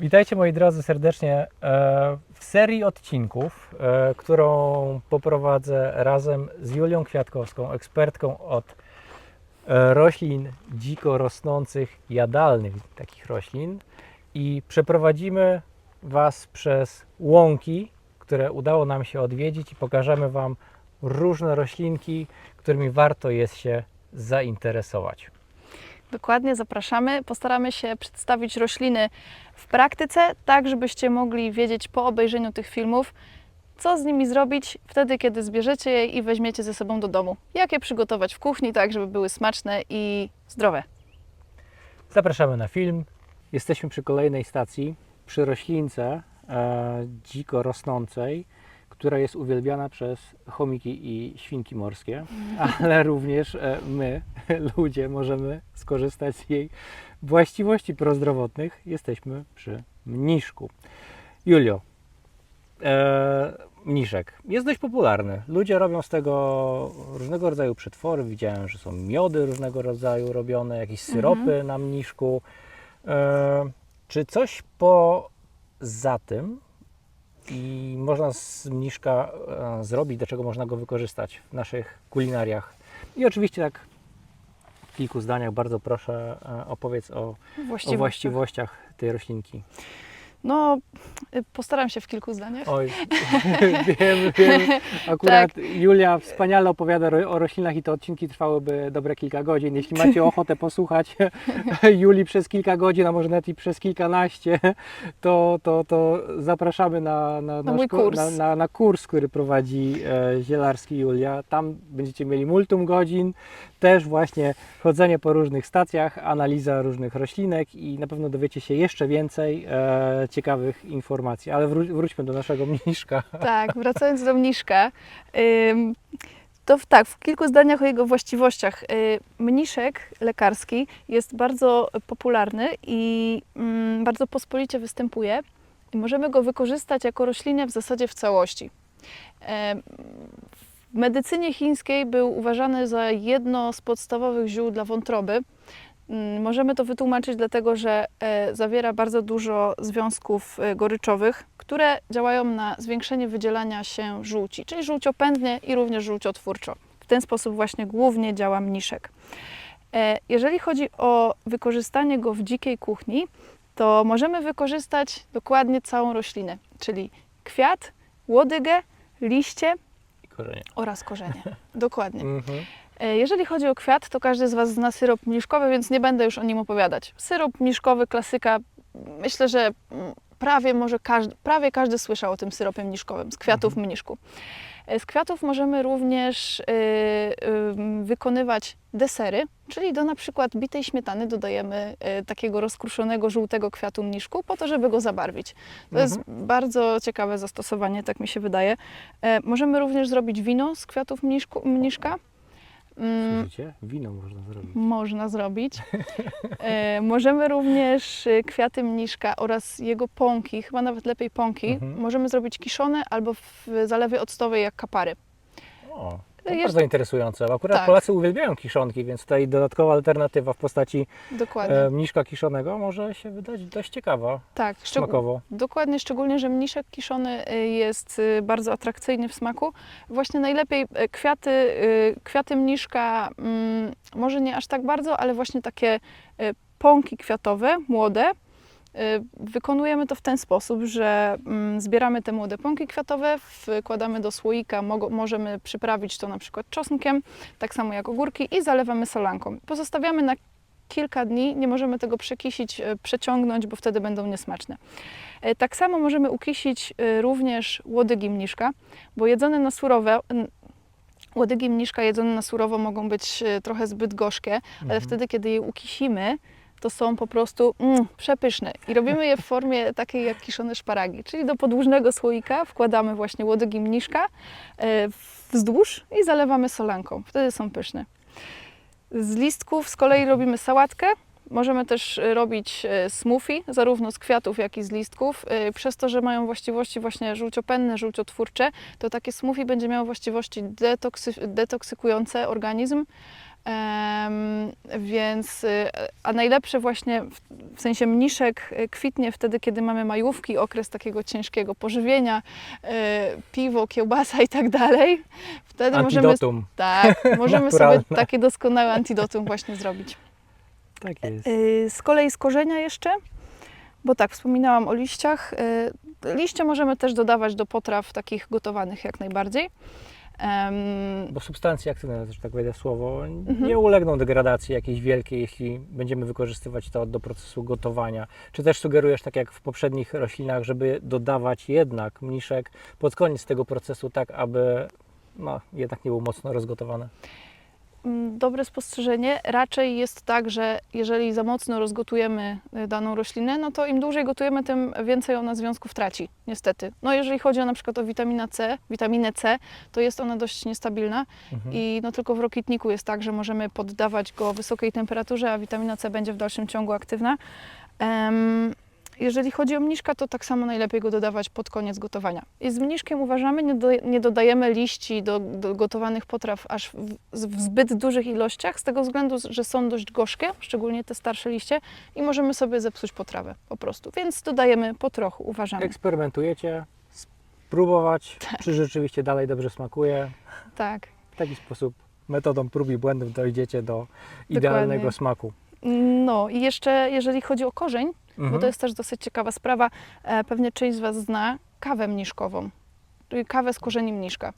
Witajcie moi drodzy serdecznie e, w serii odcinków, e, którą poprowadzę razem z Julią Kwiatkowską, ekspertką od e, roślin dziko rosnących, jadalnych takich roślin. I przeprowadzimy Was przez łąki, które udało nam się odwiedzić i pokażemy Wam różne roślinki, którymi warto jest się zainteresować. Dokładnie, zapraszamy. Postaramy się przedstawić rośliny w praktyce, tak żebyście mogli wiedzieć po obejrzeniu tych filmów, co z nimi zrobić wtedy, kiedy zbierzecie je i weźmiecie ze sobą do domu. Jak je przygotować w kuchni, tak żeby były smaczne i zdrowe. Zapraszamy na film. Jesteśmy przy kolejnej stacji, przy roślince e, dziko rosnącej, która jest uwielbiana przez chomiki i świnki morskie, ale również e, my, ludzie, możemy skorzystać z jej właściwości prozdrowotnych. Jesteśmy przy mniszku. Julio, e, mniszek jest dość popularny. Ludzie robią z tego różnego rodzaju przetwory. Widziałem, że są miody różnego rodzaju robione, jakieś syropy na mniszku. E, czy coś poza tym i można z mniszka e, zrobić, do czego można go wykorzystać w naszych kulinariach? I oczywiście tak w kilku zdaniach bardzo proszę e, opowiedz o, o Właściwościach. właściwościach tej roślinki. No, y, postaram się w kilku zdaniach. Oj, wiem, wiem. Akurat Julia wspaniale opowiada o roślinach i te odcinki trwałyby dobre kilka godzin. Jeśli macie ochotę posłuchać Julii przez kilka godzin, a może nawet i przez kilkanaście, to, to, to zapraszamy na, na, Na kurs. Na, na, na kurs, który prowadzi e, Zielarski Julia. Tam będziecie mieli multum godzin, też właśnie chodzenie po różnych stacjach, analiza różnych roślinek i na pewno dowiecie się jeszcze więcej e, ciekawych informacji. Ale wró- wróćmy do naszego mniszka. Tak, wracając do mniszka, to w, tak, w kilku zdaniach o jego właściwościach. Y, Mniszek lekarski jest bardzo popularny i mm, bardzo pospolicie występuje możemy go wykorzystać jako roślinę w zasadzie w całości. W medycynie chińskiej był uważany za jedno z podstawowych ziół dla wątroby. Mm, Możemy to wytłumaczyć dlatego, że e, zawiera bardzo dużo związków e, goryczowych, które działają na zwiększenie wydzielania się żółci, czyli żółciopędnie i również żółciotwórczo. W ten sposób właśnie głównie działa mniszek. E, Jeżeli chodzi o wykorzystanie go w dzikiej kuchni, to możemy wykorzystać dokładnie całą roślinę, czyli kwiat, łodygę, liście korzenie. oraz korzenie. Dokładnie. Mhm. Jeżeli chodzi o kwiat, to każdy z Was zna syrop mniszkowy, więc nie będę już o nim opowiadać. Syrop mniszkowy, klasyka. Myślę, że mm, prawie może każdy, prawie każdy słyszał o tym syropie mniszkowym z kwiatów mniszku. E, Z kwiatów możemy również y, wykonywać desery, czyli do na przykład bitej śmietany dodajemy takiego rozkruszonego żółtego kwiatu mniszku po to, żeby go zabarwić. To jest bardzo ciekawe zastosowanie, tak mi się wydaje. E, Możemy również zrobić wino z kwiatów mniszku, mniszka. Mm, Widzicie? Wino można zrobić. można zrobić. E, możemy również e, kwiaty mniszka oraz jego pąki, chyba nawet lepiej pąki, Mhm. możemy zrobić kiszone albo w zalewie octowej jak kapary. O, to Jest- bardzo interesujące. Akurat Tak. Polacy uwielbiają kiszonki, więc tutaj dodatkowa alternatywa w postaci Dokładnie. e, mniszka kiszonego może się wydać dość ciekawa tak, szczeg- smakowo. dokładnie, szczególnie, że mniszek kiszony e, jest e, bardzo atrakcyjny w smaku. Właśnie najlepiej kwiaty, kwiaty mniszka, mm, może nie aż tak bardzo, ale właśnie takie pąki kwiatowe, młode, Wykonujemy to w ten sposób, że mm, zbieramy te młode pąki kwiatowe, wkładamy do słoika, możemy przyprawić to na przykład czosnkiem, tak samo jak ogórki i zalewamy solanką. Pozostawiamy na kilka dni, nie możemy tego przekisić, y, przeciągnąć, bo wtedy będą niesmaczne. Y, Tak samo możemy ukisić y, również łodygi mniszka, bo jedzone na surowe, łodygi mniszka jedzone na surowo mogą być y, trochę zbyt gorzkie, ale Mhm. wtedy, kiedy je ukisimy, to są po prostu mm, przepyszne. I robimy je w formie takiej jak kiszone szparagi, czyli do podłużnego słoika wkładamy właśnie łodygi mniszka e, wzdłuż i zalewamy solanką. Wtedy są pyszne. Z listków z kolei robimy sałatkę. Możemy też robić y, smoothie, zarówno z kwiatów, jak i z listków. Y, Przez to, że mają właściwości właśnie żółciopenne, żółciotwórcze, to takie smoothie będzie miało właściwości detoksy, detoksykujące organizm. Więc, y, a najlepsze właśnie, w, w sensie mniszek y, kwitnie wtedy, kiedy mamy majówki, okres takiego ciężkiego pożywienia, y, piwo, kiełbasa i tak dalej. Wtedy możemy, Antidotum. tak, możemy sobie takie doskonałe antidotum właśnie zrobić. Tak jest. Y, Z kolei z korzenia jeszcze, bo tak, wspominałam o liściach. Liście możemy też dodawać do potraw takich gotowanych jak najbardziej. Em, Bo substancje aktywne, też tak wejdę słowo, Mhm. nie ulegną degradacji jakiejś wielkiej, jeśli będziemy wykorzystywać to do procesu gotowania. Czy też sugerujesz, tak jak w poprzednich roślinach, żeby dodawać jednak mniszek pod koniec tego procesu, tak aby no, jednak nie był mocno rozgotowany? Mm, Dobre spostrzeżenie. Raczej jest tak, że jeżeli za mocno rozgotujemy y, daną roślinę, no to im dłużej gotujemy, tym więcej ona związków traci, niestety. No jeżeli chodzi o na przykład o witaminę C, witaminę C, to jest ona dość niestabilna Mhm. i no tylko w rokitniku jest tak, że możemy poddawać go wysokiej temperaturze, a witamina C będzie w dalszym ciągu aktywna. Em, jeżeli chodzi o mniszka, to tak samo najlepiej go dodawać pod koniec gotowania. I z mniszkiem uważamy, nie, do, nie dodajemy liści do, do gotowanych potraw aż w, w zbyt dużych ilościach, z tego względu, że są dość gorzkie, szczególnie te starsze liście, i możemy sobie zepsuć potrawę po prostu. Więc dodajemy po trochu, uważamy. Eksperymentujecie, spróbować, czy rzeczywiście dalej dobrze smakuje. Tak. W taki sposób metodą prób i błędów dojdziecie do idealnego Dokładnie. smaku. No i jeszcze jeżeli chodzi o korzeń, bo Mhm. to jest też dosyć ciekawa sprawa. E, Pewnie część z Was zna kawę mniszkową, czyli kawę z korzeni mniszka.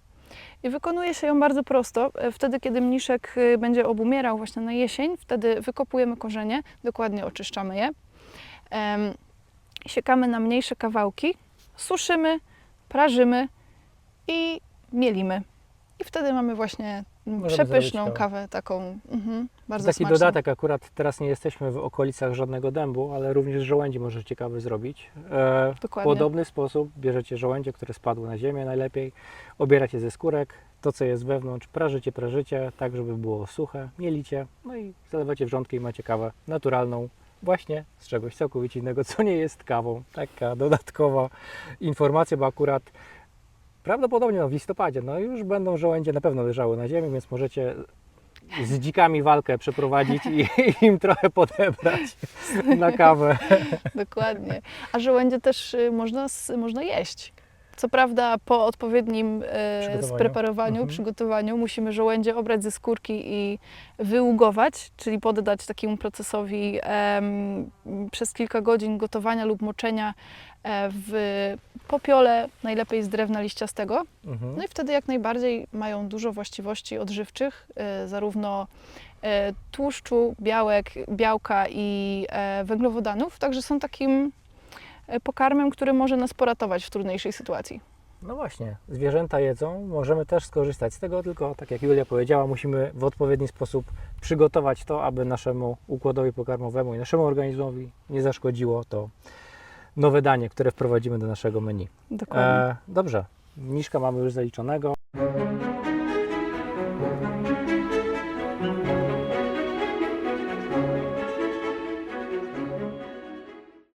I wykonuje się ją bardzo prosto. E, Wtedy, kiedy mniszek y, będzie obumierał właśnie na jesień, wtedy wykopujemy korzenie, dokładnie oczyszczamy je, siekamy na mniejsze kawałki, suszymy, prażymy i mielimy. I wtedy mamy właśnie Możemy przepyszną zrobić kawę. kawę, taką mhm, bardzo Taki smaczną. dodatek, akurat teraz nie jesteśmy w okolicach żadnego dębu, ale również żołędzi może ciekawy zrobić. E, w Dokładnie. podobny sposób bierzecie żołędzie, które spadły na ziemię najlepiej, obieracie ze skórek, to co jest wewnątrz, prażycie, prażycie, tak żeby było suche, mielicie, no i zalewacie wrzątki i macie kawę naturalną, właśnie z czegoś całkowicie innego, co nie jest kawą. Taka dodatkowa informacja, bo akurat prawdopodobnie no, w listopadzie, no już będą żołędzie na pewno leżały na ziemi, więc możecie z dzikami walkę przeprowadzić i im trochę podebrać na kawę. Dokładnie. A żołędzie też y, można, można jeść. Co prawda po odpowiednim e, Przygotowaniu. spreparowaniu, Mhm. przygotowaniu musimy żołędzie obrać ze skórki i wyługować, czyli poddać takiemu procesowi em, przez kilka godzin gotowania lub moczenia e, w popiole, najlepiej z drewna liściastego. Mhm. No i wtedy jak najbardziej mają dużo właściwości odżywczych, e, zarówno tłuszczu, białek, białka i węglowodanów, także są takim pokarmem, który może nas poratować w trudniejszej sytuacji. No właśnie, zwierzęta jedzą, możemy też skorzystać z tego, tylko tak jak Julia powiedziała, musimy w odpowiedni sposób przygotować to, aby naszemu układowi pokarmowemu i naszemu organizmowi nie zaszkodziło to nowe danie, które wprowadzimy do naszego menu. Dokładnie. E, dobrze, mniszka mamy już zaliczonego.